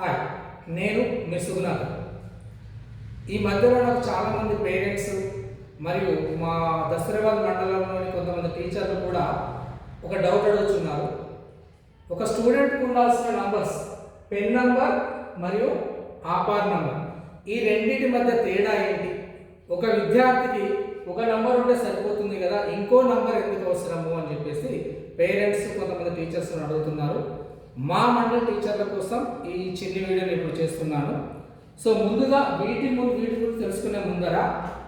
Hi నేను మిసుగునాథ్. ఈ మధ్యలో నాకు చాలామంది పేరెంట్స్ మరియు మా దసరాబాద్ మండలంలోని కొంతమంది టీచర్లు కూడా ఒక డౌట్ అడుగుతున్నారు. ఒక స్టూడెంట్కి ఉండాల్సిన నంబర్స్ పెన్ నంబర్ మరియు ఆపార్ నంబర్ ఈ రెండింటి మధ్య తేడా ఏంటి? ఒక విద్యార్థికి ఒక నంబర్ ఉంటే సరిపోతుంది కదా ఇంకో నంబర్ ఎందుకు అవసరము అని చెప్పేసి పేరెంట్స్ కొంతమంది టీచర్స్ అడుగుతున్నారు. మా మండలి టీచర్ల కోసం ఈ చిన్న వీడియోని ఇప్పుడు చేస్తున్నాను. సో ముందుగా వీటి ముందు వీటి గురించి తెలుసుకునే ముందర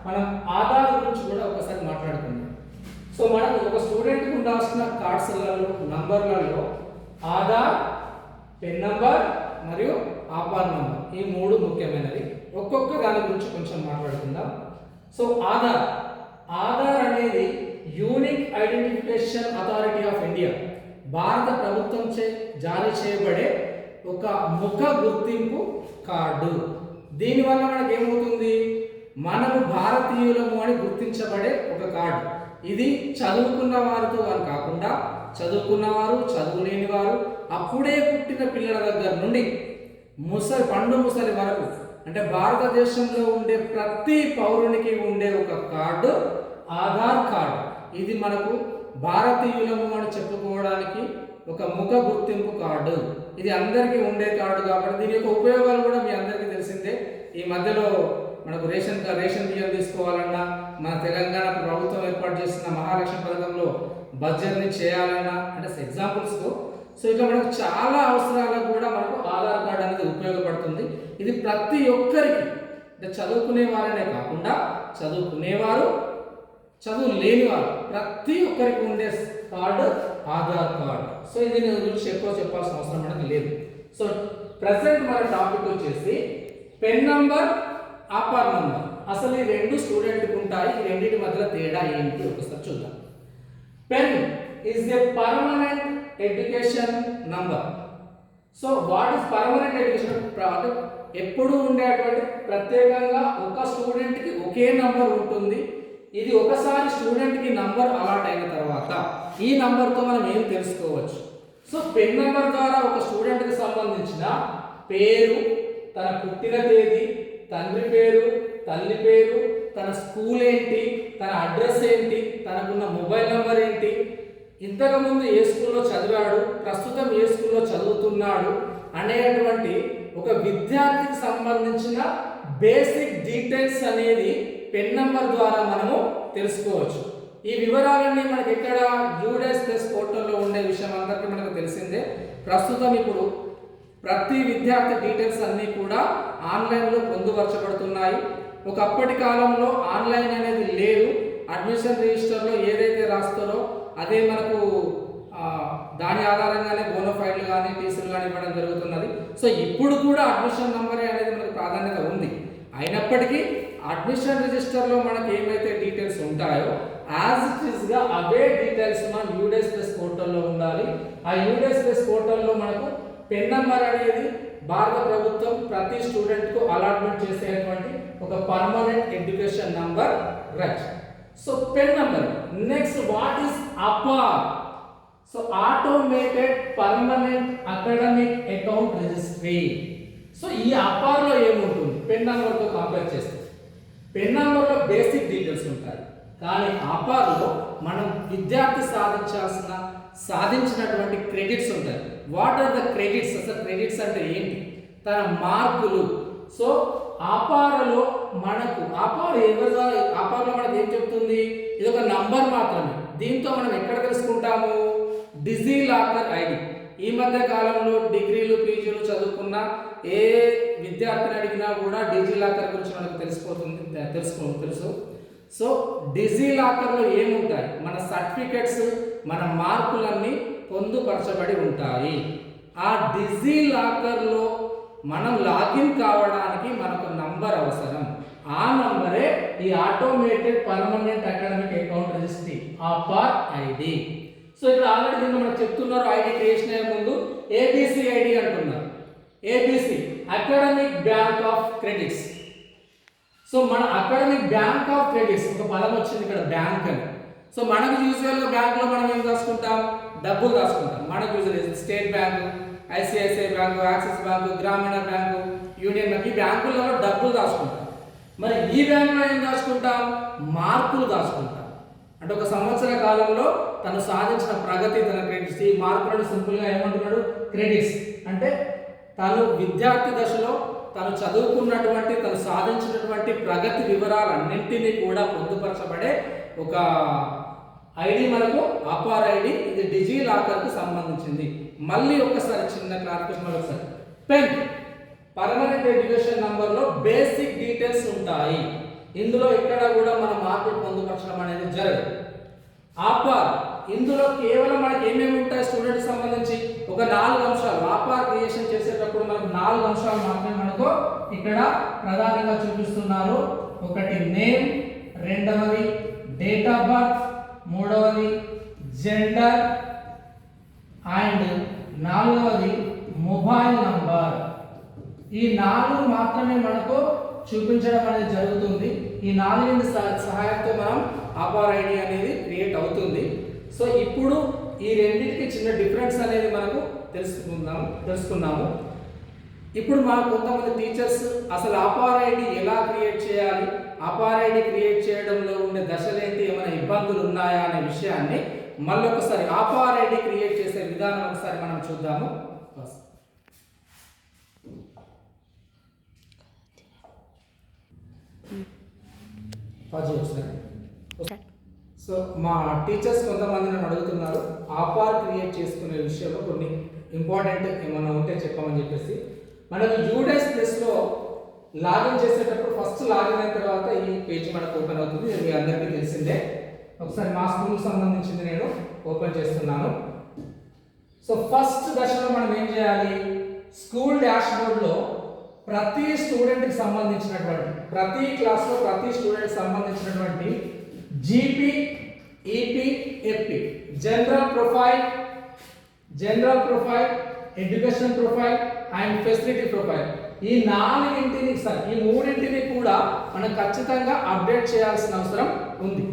మనం ఆధార్ గురించి కూడా ఒకసారి మాట్లాడుకుందాం. సో మనకు ఒక స్టూడెంట్కి ఉండాల్సిన కార్డ్స్లలో నంబర్లలో ఆధార్ పెన్ నంబర్ మరియు ఆపార్ నంబర్ ఈ మూడు ముఖ్యమైనవి. ఒక్కొక్క దాని గురించి కొంచెం మాట్లాడుకుందాం. సో ఆధార్. ఆధార్ అనేది unique identification authority of India భారత ప్రభుత్వంచే జారీ చేయబడే ఒక ముఖ గుర్తింపు కార్డు. దీనివల్ల మనకి ఏమవుతుంది? మనము భారతీయులము అని గుర్తించబడే ఒక కార్డు. ఇది చదువుకున్న వారితో అని కాకుండా చదువుకున్నవారు చదువులేని వారు అప్పుడే పుట్టిన పిల్లల దగ్గర నుండి ముసలి పండు ముసలి వరకు అంటే భారతదేశంలో ఉండే ప్రతి పౌరునికి ఉండే ఒక కార్డు ఆధార్ కార్డు. ఇది మనకు భారతీయులము అని చెప్పుకోవడానికి ఒక ముఖ గుర్తింపు కార్డు. ఇది అందరికీ ఉండే కార్డు కాబట్టి దీని యొక్క ఉపయోగాలు కూడా మీ అందరికీ తెలిసిందే. ఈ మధ్యలో మనకు రేషన్ రేషన్ బియ్యం తీసుకోవాలన్నా మన తెలంగాణ ప్రభుత్వం ఏర్పాటు చేసిన మహాలక్ష్మి పథకంలో బడ్జెట్ని చేయాలన్నా అంటే ఎగ్జాంపుల్స్తో సో ఇట్లా మనకు చాలా అవసరాలకు కూడా మనకు ఆధార్ కార్డు అనేది ఉపయోగపడుతుంది. ఇది ప్రతి ఒక్కరికి. అంటే చదువుకునే వారనే కాకుండా చదువుకునేవారు చదువు లేనివారు ప్రతి ఒక్కరికి ఉండే కార్డు ఆధార్ కార్డు. సో ఇది నేను గురించి ఎక్కువ చెప్పాల్సిన అవసరం మనకి లేదు. సో ప్రజెంట్ మన టాపిక్ వచ్చేసి పెన్ నంబర్ ఆపార్ నంబర్. అసలు ఈ రెండు స్టూడెంట్కి ఉంటాయి ఈ రెండింటి మధ్యలో తేడా ఏంటి? ఒకసారి చూద్దాం. PEN is a permanent education number so what is permanent education అంటే ఎప్పుడు ఉండేటువంటి ప్రత్యేకంగా ఒక స్టూడెంట్కి ఒకే నంబర్ ఉంటుంది. ఇది ఒకసారి స్టూడెంట్కి నంబర్ అలాట్ అయిన తర్వాత ఈ నంబర్తో మనం ఏం తెలుసుకోవచ్చు? సో పెన్ నంబర్ ద్వారా ఒక స్టూడెంట్కి సంబంధించిన పేరు తన పుట్టిన తేదీ తండ్రి పేరు తల్లి పేరు తన స్కూల్ ఏంటి తన అడ్రస్ ఏంటి తనకున్న మొబైల్ నెంబర్ ఏంటి ఇంతకుముందు ఏ స్కూల్లో చదివాడు ప్రస్తుతం ఏ స్కూల్లో చదువుతున్నాడు అనేటువంటి ఒక విద్యార్థికి సంబంధించిన బేసిక్ డీటెయిల్స్ అనేది పెన్ నంబర్ ద్వారా మనము తెలుసుకోవచ్చు. ఈ వివరాలన్నీ మనకి ఎక్కడ యూడెస్ ప్లస్ పోర్టల్లో ఉండే విషయం అందరికీ మనకు తెలిసిందే. ప్రస్తుతం ఇప్పుడు ప్రతి విద్యార్థి డీటెయిల్స్ అన్నీ కూడా ఆన్లైన్లో పొందుపరచబడుతున్నాయి. ఒకప్పటి కాలంలో ఆన్లైన్ అనేది లేదు. అడ్మిషన్ రిజిస్టర్లో ఏదైతే రాస్తారో అదే మనకు దాని ఆధారంగానే బోనోఫైడ్లు కానీ టీసీలు కానీ ఇవ్వడం జరుగుతున్నది. సో ఇప్పుడు కూడా అడ్మిషన్ నెంబరే అనేది మనకు ప్రాధాన్యత ఉంది. అయినప్పటికీ అడ్మిషన్ రిజిస్టర్లో మనకి ఏమైతే డీటెయిల్స్ ఉంటాయో యాజ్ ఇట్ ఈస్గా అవే డీటెయిల్స్ మన యూడెస్ ప్లస్ పోర్టల్లో ఉండాలి. ఆ యూడెస్ ప్లస్ పోర్టల్లో మనకు పెన్ నంబర్ అనేది భారత ప్రభుత్వం ప్రతి స్టూడెంట్కు అలాట్మెంట్ చేసేటువంటి ఒక permanent education number right so PEN number next what is APAAR so automated permanent academic account registry so ఈ అపార్లో ఏముంటుంది? పెన్ నంబర్తో కంపేర్ చేస్తే. పెన్ బేసిక్ డీటెయిల్స్ ఉంటాయి. కానీ అపార్లో మనం విద్యార్థి సాధించాల్సిన సాధించినటువంటి క్రెడిట్స్ ఉంటాయి. వాట్ ఆర్ ద క్రెడిట్స్ అసలు క్రెడిట్స్ అంటే ఏంటి? తన మార్కులు. సో ఆపారలో మనకు ఆపార్ ఎవరి ద్వారా మనకు ఏం చెప్తుంది? ఇది ఒక నంబర్ మాత్రమే. దీంతో మనం ఎక్కడ తెలుసుకుంటాము? DigiLocker ID. ఈ మధ్య కాలంలో డిగ్రీలు పీజీలు చదువుకున్న ఏ విద్యార్థిని అడిగినా కూడా డిజీ లాకర్ గురించి మనకు తెలిసిపోతుంది తెలుసుకో తెలుసు. సో డిజీ లాకర్లో ఏముంటాయి? మన సర్టిఫికెట్స్ మన మార్కులన్నీ పొందుపరచబడి ఉంటాయి. ఆ డిజీ లాకర్లో మనం లాగిన్ కావడానికి మనకు నంబర్ అవసరం. ఆ నంబరే ఈ automated permanent academic account registry APAAR ID. So ఇక్కడ ఆల్రెడీ దీన్ని మనకు చెప్తున్నారు ఐడి క్రియేషన్ అయ్యే ముందు ఏబిసి ఐడి అంటున్నారు. ABC academic bank of credits so మన అకాడమిక్ బ్యాంక్ ఆఫ్ క్రెడిట్స్ ఒక పదం వచ్చింది ఇక్కడ బ్యాంక్ అని. సో మనకు యూజువల్గా బ్యాంకులో మనం ఏం రాసుకుంటాం? డబ్బులు రాసుకుంటాం. మనకు usual State Bank ICICI bank Axis bank Grameena bank Union Bank ఈ బ్యాంకులలో డబ్బులు దాచుకుంటాం మరి ఈ బ్యాంకులో ఏం దాచుకుంటాం మార్కులు దాచుకుంటాం అంటే ఒక సంవత్సర కాలంలో తను సాధించిన ప్రగతి తన క్రెడిట్స్ ఈ మార్కులను సింపుల్గా ఏమంటున్నాడు? క్రెడిట్స్ అంటే తను విద్యార్థి దశలో తను చదువుకున్నటువంటి తను సాధించినటువంటి ప్రగతి వివరాలన్నింటినీ కూడా పొందుపరచబడే ఒక ఐడి మనకు అపార్ ఐడి ఇది డిజీ లాకర్కు సంబంధించింది. మళ్ళీ ఒకసారి చిన్న క్లారిఫికేషన్ మరొకసారి. పెన్ పర్మనెంట్ ఎడ్యుకేషన్ నంబర్లో బేసిక్ డీటెయిల్స్ ఉంటాయి. ఇందులో ఎక్కడ కూడా మన మార్కులు పొందుపరచడం అనేది జరగదు. ఆపార్ ఇందులో కేవలం మనకి ఏమేమి ఉంటాయి స్టూడెంట్ సంబంధించి? ఒక నాలుగు అంశాలు. ఆపార్ క్రియేషన్ చేసేటప్పుడు మనకు నాలుగు అంశాలు మాత్రమే మనకు ఇక్కడ ప్రధానంగా చూపిస్తున్నారు. ఒకటి నేమ్ రెండవది డేట్ ఆఫ్ బర్త్ మూడవది జెండర్ అండ్ నాలుగవది మొబైల్ నంబర్. ఈ నాలుగు మాత్రమే మనకు చూపించడం అనేది జరుగుతుంది. ఈ నాలుగు సహాయంతో మనం ఆపార్ ఐడి అనేది క్రియేట్ అవుతుంది. సో ఇప్పుడు ఈ రెండింటికి చిన్న డిఫరెన్స్ అనేది మనకు తెలుసుకుందాం తెలుసుకున్నాము. ఇప్పుడు మా కొంతమంది టీచర్స్ అసలు ఆపార్ ఐడి ఎలా క్రియేట్ చేయాలి? ఆపార్ ఐడి క్రియేట్ చేయడంలో ఉండే దశలేంటి? ఏమైనా ఇబ్బందులు ఉన్నాయా అనే విషయాన్ని మళ్ళీ ఒకసారి ఆపార్ ఐడి క్రియేట్ చేసే విధానం ఒకసారి మనం చూద్దాము. ఒకసారి సో మా టీచర్స్ కొంతమంది నన్ను అడుగుతున్నారు ఆపార్ క్రియేట్ చేసుకునే విషయంలో కొన్ని ఇంపార్టెంట్ ఏమన్నా ఉంటే చెప్పమని చెప్పేసి. మనకు యూడెస్ ప్లస్లో లాగిన్ చేసేటప్పుడు ఫస్ట్ లాగిన్ అయిన తర్వాత ఈ పేజ్ మనకు ఓపెన్ అవుతుంది మీ అందరికీ తెలిసిందే. ఒకసారి మా స్కూల్కి సంబంధించింది నేను ఓపెన్ చేస్తున్నాను. సో ఫస్ట్ దశలో మనం ఏం చేయాలి? స్కూల్ డాష్ బోర్డ్లో ప్రతి స్టూడెంట్కి సంబంధించినటువంటి ప్రతి క్లాస్లో ప్రతి స్టూడెంట్కి సంబంధించినటువంటి GP EP FP general profile general profile education profile and facility profile ఈ నాలుగింటిని సార్ ఈ మూడింటిని కూడా మనం ఖచ్చితంగా అప్డేట్ చేయాల్సిన అవసరం ఉంది.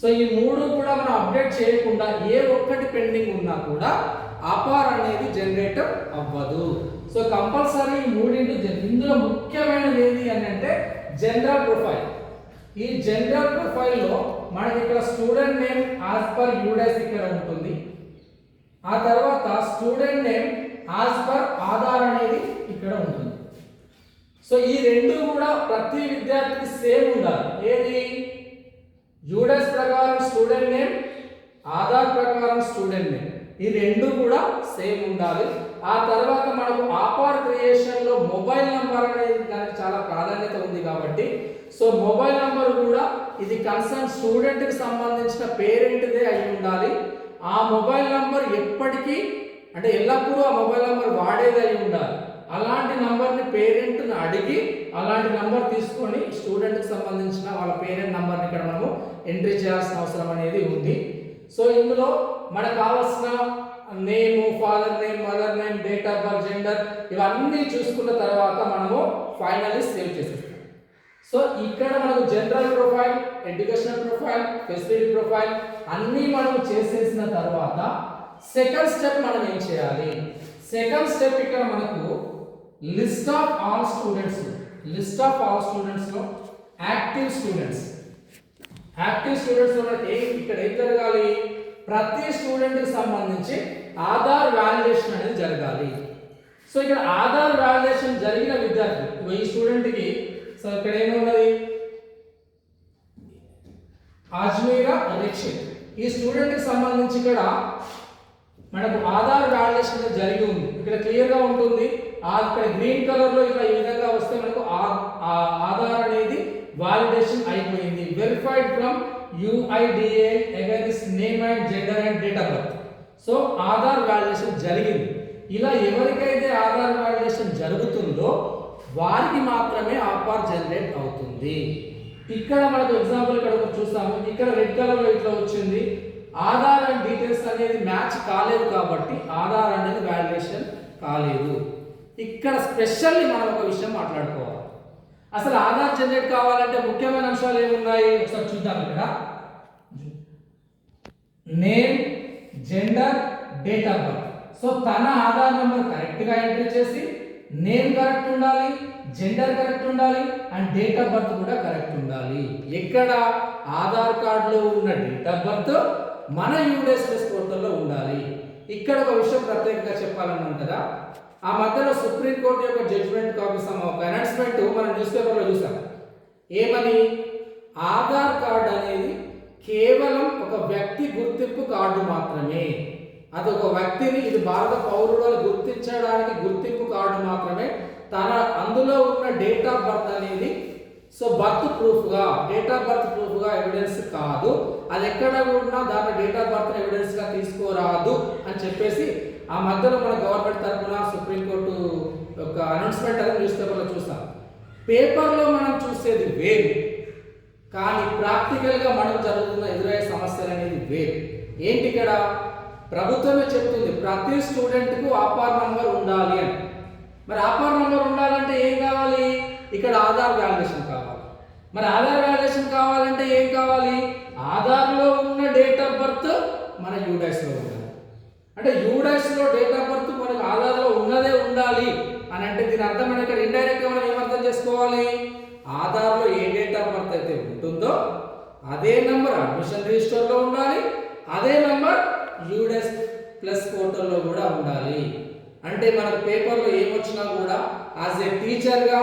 సో ఈ మూడు కూడా మనం అప్డేట్ చేయకుండా ఏ ఒక్కటి పెండింగ్ ఉన్నా కూడా అపార్ అనేది జనరేటర్ అవ్వదు. సో కంపల్సరీ ఈ మూడింటి ఇందులో ముఖ్యమైనది ఏది అని అంటే జనరల్ ప్రొఫైల్ ఈ జనరల్ ప్రొఫైల్లో మనకి ఇక్కడ student name as per UDISE ఇక్కడ ఉంటుంది. ఆ తర్వాత student name as per Aadhaar అనేది ఇక్కడ ఉంటుంది. సో ఈ రెండు కూడా ప్రతి విద్యార్థికి సేమ్ ఉండాలి. ఏది? యూడెస్ ప్రకారం స్టూడెంట్ నేమ్ ఆధార్ ప్రకారం స్టూడెంట్ నేమ్ ఈ రెండు కూడా సేమ్ ఉండాలి. ఆ తర్వాత మనకు ఆపార్ క్రియేషన్లో మొబైల్ నంబర్ అనేది దానికి చాలా ప్రాధాన్యత ఉంది కాబట్టి సో మొబైల్ నంబర్ కూడా ఇది కన్సర్న్ స్టూడెంట్కి సంబంధించిన పేరెంట్దే అయి ఉండాలి. ఆ మొబైల్ నంబర్ ఎప్పటికీ అంటే ఎల్లప్పుడూ ఆ మొబైల్ నంబర్ వాడేది అయి ఉండాలి. అలాంటి నంబర్ని పేరెంట్ని అడిగి అలాంటి నంబర్ తీసుకొని స్టూడెంట్కి సంబంధించిన వాళ్ళ పేరెంట్ నంబర్ని ఇక్కడ మనము ఎంట్రీ చేయాల్సిన అవసరం అనేది ఉంది. సో ఇందులో మనకు కావాల్సిన name father name mother name date of birth gender ఇవన్నీ చూసుకున్న తర్వాత మనము ఫైనల్లీ సేవ్ చేసేస్తాం. సో ఇక్కడ మనకు general profile educational profile facility profile అన్నీ మనం చేసేసిన తర్వాత సెకండ్ స్టెప్ మనం ఏం చేయాలి? సెకండ్ స్టెప్ ఇక్కడ మనకు list of all students list of all స్టూడెంట్స్లో active students active students ఇక్కడ ఏం జరగాలి? ప్రతి స్టూడెంట్కి సంబంధించి ఆధార్ వాలిడేషన్ అనేది జరగాలి. సో ఇక్కడ ఆధార్ వాలిడేషన్ జరిగిన విద్యార్థి ఈ స్టూడెంట్కి సో ఇక్కడ ఏమున్నది? అజ్మీరా రక్షిత్ ఈ స్టూడెంట్కి సంబంధించి ఇక్కడ మనకు ఆధార్ వాలిడేషన్ అనేది జరిగి ఉంది. ఇక్కడ క్లియర్గా ఉంటుంది. ఆ ఇక్కడ గ్రీన్ కలర్లో ఇక్కడ ఈ విధంగా వస్తే మనకు ఆ- ఆధార్ అనేది వాలిడేషన్ అయిపోయింది. Verified from UIDAI against name and gender and date of birth so Aadhaar validation జరిగింది. ఇలా ఎవరికైతే ఆధార్ వాలిడేషన్ జరుగుతుందో వారికి మాత్రమే ఆఫర్ జనరేట్ అవుతుంది. ఇక్కడ మనకు ఎగ్జాంపుల్ ఇక్కడ చూస్తాము ఇక్కడ రెడ్ కలర్లో ఇట్లా వచ్చింది. ఆధార్ అండ్ డీటెయిల్స్ అనేది మ్యాచ్ కాలేదు కాబట్టి ఆధార్ అనేది వాలిడేషన్ కాలేదు. ఇక్కడ స్పెషల్లీ మనం ఒక విషయం మాట్లాడుకోవాలి. అసలు ఆధార్ జనరేట్ కావాలంటే ముఖ్యమైన అంశాలు ఏమున్నాయి? ఒకసారి చూద్దాం ఇక్కడ. Name gender date of birth so తన ఆధార్ నెంబర్ కరెక్ట్గా ఎంట్రీ చేసి నేమ్ కరెక్ట్ ఉండాలి జెండర్ కరెక్ట్ ఉండాలి అండ్ డేట్ ఆఫ్ బర్త్ కూడా కరెక్ట్ ఉండాలి. ఎక్కడ? ఆధార్ కార్డులో ఉన్న డేట్ ఆఫ్ బర్త్ మన యూడెస్ఎస్ పోర్టల్లో ఉండాలి. ఇక్కడ ఒక విషయం ప్రత్యేకంగా చెప్పాలన్నాం కదా. ఆ మధ్యలో సుప్రీంకోర్టు యొక్క జడ్జిమెంట్ కాపీ సమ ఒక అనౌన్స్మెంట్ మనం న్యూస్ పేపర్లో చూసాం. ఏమని? ఆధార్ కార్డు అనేది కేవలం ఒక వ్యక్తి గుర్తింపు కార్డు మాత్రమే. అది ఒక వ్యక్తిని ఇది భారత పౌరులను గుర్తించడానికి గుర్తింపు కార్డు మాత్రమే. తన అందులో ఉన్న డేట్ ఆఫ్ బర్త్ అనేది సో బర్త్ ప్రూఫ్గా డేట్ ఆఫ్ బర్త్ ప్రూఫ్గా ఎవిడెన్స్ కాదు. అది ఎక్కడ ఉన్నా దాని డేట్ ఆఫ్ బర్త్ ఎవిడెన్స్గా తీసుకోరాదు అని చెప్పేసి ఆ మధ్యలో మన గవర్నమెంట్ తరఫున సుప్రీంకోర్టు యొక్క అనౌన్స్మెంట్ అనేది న్యూస్ పేపర్లో చూస్తాం పేపర్లో మనం చూసేది వేరు. కానీ ప్రాక్టికల్గా మనం జరుగుతున్న ఎదురయ్యే సమస్యలు అనేది వేరు. ఏంటి ఇక్కడ? ప్రభుత్వమే చెప్తుంది ప్రతి స్టూడెంట్కు ఆపార్ నంబర్ ఉండాలి అని. మరి ఆపార్ నంబర్ ఉండాలంటే ఏం కావాలి? ఇక్కడ ఆధార్ వ్యాలిడేషన్ కావాలి. మరి ఆధార్ వ్యాలిడేషన్ కావాలంటే ఏం కావాలి? ఆధార్లో ఉన్న డేట్ ఆఫ్ బర్త్ మన యూడైస్లో ఉండాలి. అంటే యూడైస్లో డేట్ ఆఫ్ బర్త్ మనకు ఆధార్లో ఉన్నదే ఉండాలి అని అంటే దీని అర్థం మనం ఇక్కడ ఇండైరెక్ట్గా మనం ఏమర్థం చేసుకోవాలి? ఆధార్లో ఏ డేట్ ఆఫ్ బర్త్ అయితే ఉంటుందో అదే నంబర్ అడ్మిషన్ రిజిస్టర్లో ఉండాలి అదే నంబర్ యూడెస్ ప్లస్ పోర్టల్లో కూడా ఉండాలి. అంటే మనకు పేపర్లో ఏమొచ్చినా కూడా యాజ్ ఏ టీచర్గా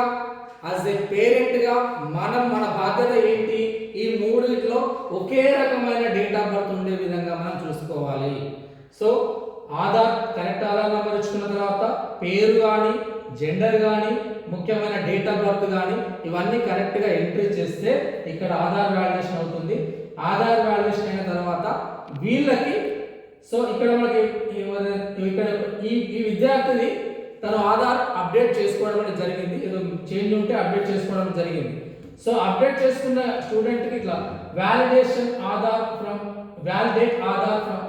యాజ్ ఏ పేరెంట్గా మనం మన బాధ్యత ఏంటి? ఈ మూడింటిలో ఒకే రకమైన డేట్ ఆఫ్ బర్త్ ఉండే విధంగా మనం చూసుకోవాలి. So Aadhaar correct Aadhaar number ఇచ్చుకున్న తర్వాత పేరు కానీ జెండర్ కానీ ముఖ్యమైన డేట్ ఆఫ్ బర్త్ కానీ ఇవన్నీ కరెక్ట్గా ఎంట్రీ చేస్తే ఇక్కడ ఆధార్ వ్యాలిడేషన్ అవుతుంది. ఆధార్ వ్యాలిడేషన్ అయిన తర్వాత వీళ్ళకి సో ఇక్కడ మనకి ఇక్కడ ఈ ఈ విద్యార్థిని తన ఆధార్ అప్డేట్ చేసుకోవడం అనేది జరిగింది. ఏదో చేంజ్ ఉంటే అప్డేట్ చేసుకోవడం జరిగింది. సో అప్డేట్ చేసుకున్న స్టూడెంట్కి ఇట్లా validation Aadhaar from validate Aadhaar from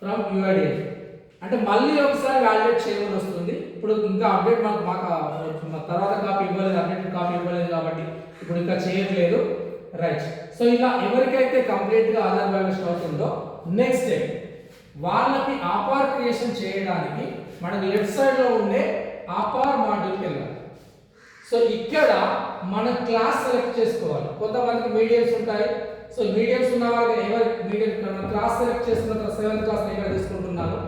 from UIDAI అంటే మళ్ళీ ఒకసారి వ్యాలిడేట్ చేయమని వస్తుంది. ఇప్పుడు ఇంకా అప్డేట్ మాకు మాకు తర్వాత కాపీ ఇవ్వలేదు అప్డేట్ కాపీ ఇవ్వలేదు కాబట్టి ఇప్పుడు ఇంకా చేయట్లేదు. రైట్ సో ఇలా ఎవరికైతే కంప్లీట్గా ఆధార్ వ్యాలిడేషన్ అవుతుందో నెక్స్ట్ డే వాళ్ళకి ఆపార్ క్రియేషన్ చేయడానికి మనకి లెఫ్ట్ సైడ్లో ఉండే ఆపార్ మాడ్యూల్కి వెళ్ళాలి. సో ఇక్కడ మన క్లాస్ సెలెక్ట్ చేసుకోవాలి. కొంతమందికి మీడియంస్ ఉంటాయి. సో మీడియంస్ ఉన్న వాళ్ళకి ఎవరి మీడియం క్లాస్ సెలెక్ట్ చేసుకున్న సెవెంత్ క్లాస్ ఎక్కడ తీసుకుంటున్నాను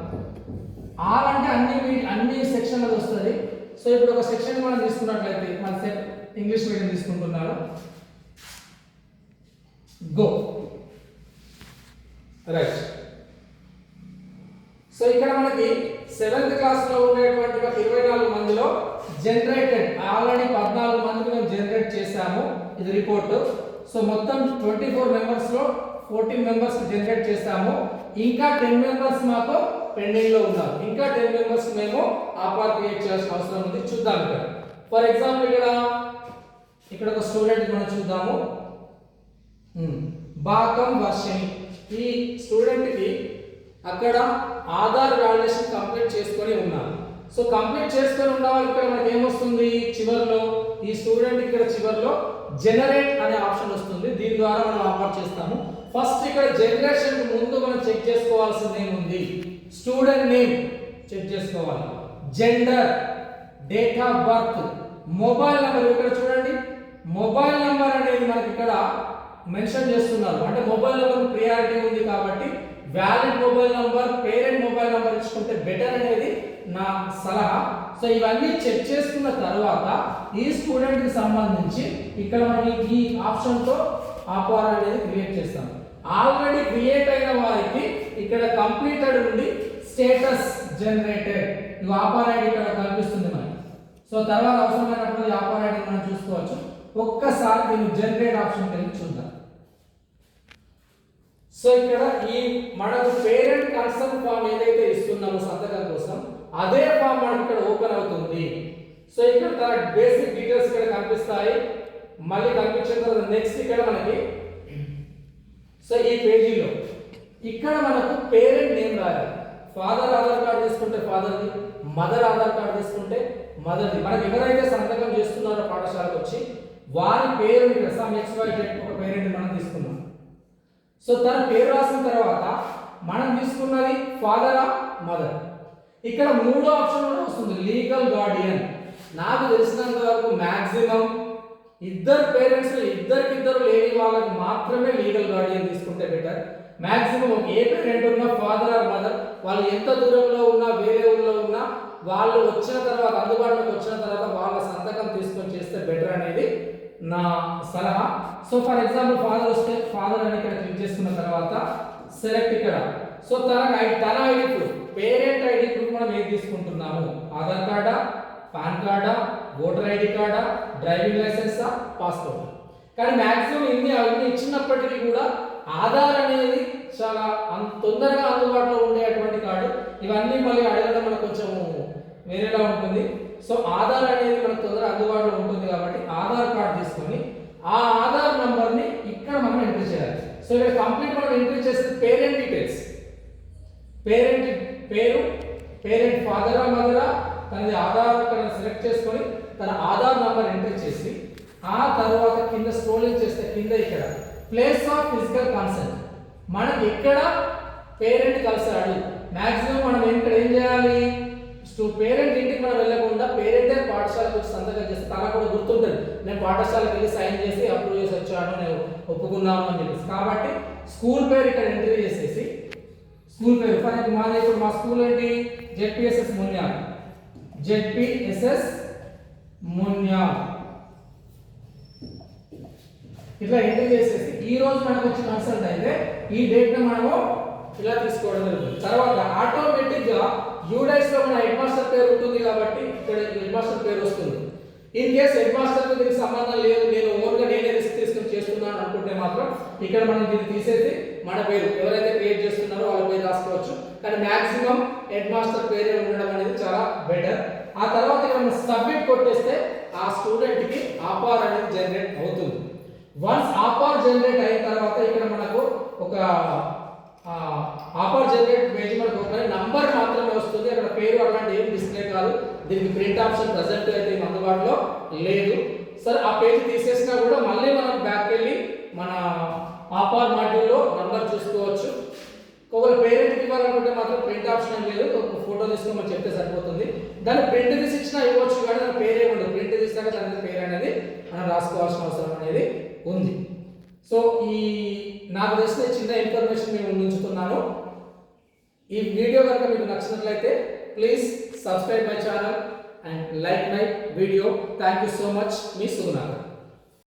ఆర్ అంటే అన్ని అన్ని సెక్షన్లకు వస్తుంది. సో ఇప్పుడు ఒక సెక్షన్ మనం తీసుకున్నట్లయితే మన ఇంగ్లీష్ మీడియం తీసుకుంటున్నాను. గో రైట్ సో ఇక్కడ మనకి సెవెంత్ క్లాస్లో ఉండేటువంటి ఒక ఇరవై నాలుగు మందిలో జనరేటెడ్ ఆల్రెడీ పద్నాలుగు మందికి మేము జనరేట్ చేశాము ఇది రిపోర్ట్ సో మొత్తం ట్వంటీ ఫోర్ మెంబర్స్లో ఫోర్టీన్ మెంబర్స్ జనరేట్ చేస్తాము ఇంకా టెన్ మెంబర్స్ మాకు పెండింగ్లో ఉన్నారు. ఇంకా టెన్ మెంబర్స్ మేము ఆపార్ క్రియేట్ చేయాల్సిన అవసరం ఉంది. చూద్దాం ఇక్కడ. ఫర్ ఎగ్జాంపుల్ ఇక్కడ ఇక్కడ ఒక స్టూడెంట్ మనం చూద్దాము. బాకం వర్షిణి. ఈ స్టూడెంట్కి అక్కడ ఆధార్ వాలిడేషన్ కంప్లీట్ చేసుకొని ఉన్నారు. సో కంప్లీట్ చేసుకొని ఉన్న ఇక్కడ మనకి ఏమొస్తుంది? చివరిలో ఈ స్టూడెంట్ ఇక్కడ చివరిలో జనరేట్ అనే ఆప్షన్ వస్తుంది. దీని ద్వారా మనం ఆఫర్ చేస్తాము. ఫస్ట్ ఇక్కడ జనరేషన్ ముందు మనం చెక్ చేసుకోవాల్సింది ఏముంది? స్టూడెంట్ నేమ్ చెక్ చేసుకోవాలి. Gender date of birth mobile number ఇక్కడ చూడండి. మొబైల్ నెంబర్ అనేది మనకి ఇక్కడ మెన్షన్ చేస్తున్నారు. అంటే మొబైల్ నెంబర్ ప్రియారిటీ ఉంది కాబట్టి valid mobile number parent mobile number ఇచ్చుకుంటే బెటర్ అనేది నా సలహా. సో ఇవన్నీ చెక్ చేసుకున్న తర్వాత ఈ స్టూడెంట్కి సంబంధించి ఇక్కడ మనం ఈ ఆప్షన్తో ఆపార్ అనేది క్రియేట్ చేస్తాం. ఆల్రెడీ క్రియేట్ అయిన వారికి ఇక్కడ కంప్లీటెడ్ ఉండి స్టేటస్ జనరేటెడ్ ఇది ఆపార్ ఐడి ఇక్కడ కనిపిస్తుంది మనకి. సో తర్వాత అవసరమైనప్పుడు ఈ ఆపార్ ఐడి మనం చూసుకోవచ్చు. ఒక్కసారి నేను జనరేట్ ఆప్షన్ వెళ్ళి చూద్దాం. సో ఇక్కడ ఈ మనకు పేరెంట్ కన్సర్న్ ఫామ్ ఏదైతే ఇస్తున్నామో సంతకం కోసం అదే ఫామ్ మనకి ఇక్కడ ఓపెన్ అవుతుంది. సో ఇక్కడ తన బేసిక్ డీటెయిల్స్ ఇక్కడ కనిపిస్తాయి. మళ్ళీ కనిపించిన తర్వాత నెక్స్ట్ ఇక్కడ మనకి సో ఈ పేజీలో ఇక్కడ మనకు పేరెంట్ నేమ్ రాయాలి. ఫాదర్ ఆధార్ కార్డు తీసుకుంటే ఫాదర్ది మదర్ ఆధార్ కార్డు తీసుకుంటే మదర్ది మనకి ఎవరైతే సంతకం చేస్తున్నారో పాఠశాలకు వచ్చి వారి పేరు ఇక్కడ ఎక్స్ వై జెడ్ ఒక పేరెంట్ మనం తీసుకున్నాం సో తన పేరు రాసిన తర్వాత మనం తీసుకున్నది ఫాదరా మదర్ ఇక్కడ మూడో ఆప్షన్ కూడా వస్తుంది లీగల్ గార్డియన్ నాకు తెలిసినంత వరకు మ్యాక్సిమం ఇద్దరు పేరెంట్స్ ఇద్దరికిద్దరు లేని వాళ్ళకి మాత్రమే లీగల్ గార్డియన్ తీసుకుంటే బెటర్ మ్యాక్సిమం ఏ పేరెంట్ ఉన్నా ఫాదర్ ఆర్ మదర్ వాళ్ళు ఎంత దూరంలో ఉన్నా వేరే ఊళ్ళో ఉన్నా వాళ్ళు వచ్చిన తర్వాత అందుబాటులోకి వచ్చిన తర్వాత వాళ్ళ సంతకం తీసుకొని చేస్తే బెటర్ అనేది నా సలహా. సో ఫర్ ఎగ్జాంపుల్ ఫాదర్ వస్తే ఫాదర్ అని ఇక్కడ క్లిక్ చేసుకున్న తర్వాత సెలెక్ట్ ఇక్కడ. సో తన తన ID proof parent ID proof మనం ఏం తీసుకుంటున్నాము? ఆధార్ కార్డా పాన్ కార్డా ఓటర్ ఐడి కార్డా డ్రైవింగ్ లైసెన్సా పాస్పోర్ట్ కానీ మ్యాక్సిమం ఇన్ని అవన్నీ ఇచ్చినప్పటికీ కూడా ఆధార్ అనేది చాలా అన్- తొందరగా అందుబాటులో ఉండేటువంటి కార్డు. ఇవన్నీ మళ్ళీ అడగడం మనకు కొంచెం వేరేలా ఉంటుంది. సో ఆధార్ అనేది మనకు తొందరగా అందుబాటులో ఉంటుంది కాబట్టి ఆధార్ కార్డు తీసుకొని ఆ ఆధార్ నంబర్ని ఇక్కడ మనం ఎంట్రీ చేయాలి. సో ఇక్కడ కంప్లీట్ మనం ఎంట్రీ చేస్తే పేరెంట్ డీటెయిల్స్. పేరెంట్ పేరు పేరెంట్ ఫాదరా మదరా తనది ఆధార్ ఇక్కడ సెలెక్ట్ చేసుకొని తన ఆధార్ నంబర్ ఎంటర్ చేసి ఆ తర్వాత కింద స్క్రోలింగ్ చేస్తే కింద ఇక్కడ ప్లేస్ ఆఫ్ ఫిజికల్ కాన్సెప్ట్ మనకి ఎక్కడ పేరెంట్ కలిసాడు? మాక్సిమం మనం ఇక్కడ ఏం చేయాలి? పేరెంట్ ఇంటికి మనం వెళ్ళకుండా పేరెంటే పాఠశాలకు వచ్చి సంతకం చేస్తే తన కూడా గుర్తుంటుంది. నేను పాఠశాలకు వెళ్ళి సైన్ చేసి అప్రూవ్ చేసి వచ్చాను నేను ఒప్పుకున్నాను అని చెప్పేసి. కాబట్టి స్కూల్ పేరు ఇక్కడ ఎంట్రీ చేసేసి స్కూల్ పేరు. ఫర్ మా మాది ఇప్పుడు మా స్కూల్ ఏంటి? జెడ్పిఎస్ఎస్ మున్యాల్ జెడ్పిఎస్ఎస్ మున్యాల్ ఇట్లా ఎంట్రీ చేసేసి ఈ రోజు మనకు వచ్చి కన్సల్ట్ అయితే ఈ డేట్ని మనము ఇలా తీసుకోవడం జరుగుతుంది. తర్వాత ఆటోమేటిక్గా యూడైస్లో మన హెడ్ మాస్టర్ పేరు ఉంటుంది కాబట్టి ఇక్కడ హెడ్ మాస్టర్ పేరు వస్తుంది. ఇన్ కేస్ హెడ్ మాస్టర్ దీనికి సంబంధం లేదు నేను ఓన్గా నేనే రిస్క్ తీసుకుని చేస్తున్నాను అనుకుంటే మాత్రం ఇక్కడ మనం దీన్ని తీసేసి మన పేరు ఎవరైతే క్రియేట్ చేస్తున్నారో వాళ్ళ పేరు రాసుకోవచ్చు. కానీ మాక్సిమం హెడ్ మాస్టర్ పేరే ఉండడం అనేది చాలా బెటర్ ఆ తర్వాత ఇక్కడ మనం సబ్మిట్ కొట్టేస్తే ఆ స్టూడెంట్కి ఆపార్ అనేది జనరేట్ అవుతుంది. వన్స్ ఆపర్ జనరేట్ అయిన తర్వాత ఇక్కడ మనకు ఒక ఆపర్ జనరేట్ పేజ్ మనకు ఒక నంబర్ మాత్రమే వస్తుంది. అక్కడ పేరు అలాంటి ఏం డిస్ప్లే కాదు. దీనికి ప్రింట్ ఆప్షన్ ప్రజెంట్ అయితే అందుబాటులో లేదు. సరే ఆ పేజ్ తీసేసినా కూడా మళ్ళీ మనం బ్యాక్ వెళ్ళి మన ఆపర్ మాడ్యూల్లో నంబర్ చూసుకోవచ్చు. ఒకవేళ పేరెంట్కి ఇవ్వాలనుకుంటే మాత్రం ప్రింట్ ఆప్షన్ లేదు. ఒక ఫోటో తీసుకోమని చెప్తే సరిపోతుంది. దాన్ని ప్రింట్ తీసి ఇచ్చినా ఇవ్వచ్చు కానీ దాని పేరే ఉండదు. ప్రింట్ తీసినాక దాని పేరు అనేది మనం రాసుకోవాల్సిన అవసరం అనేది ఉంది. సో ఈ నాకు తెలిసిన చిన్న ఇన్ఫర్మేషన్ మేము ఉంచుతున్నాను. ఈ వీడియో కనుక మీకు నచ్చినట్లయితే please subscribe my channel and like my video thank you so much me Sugunakar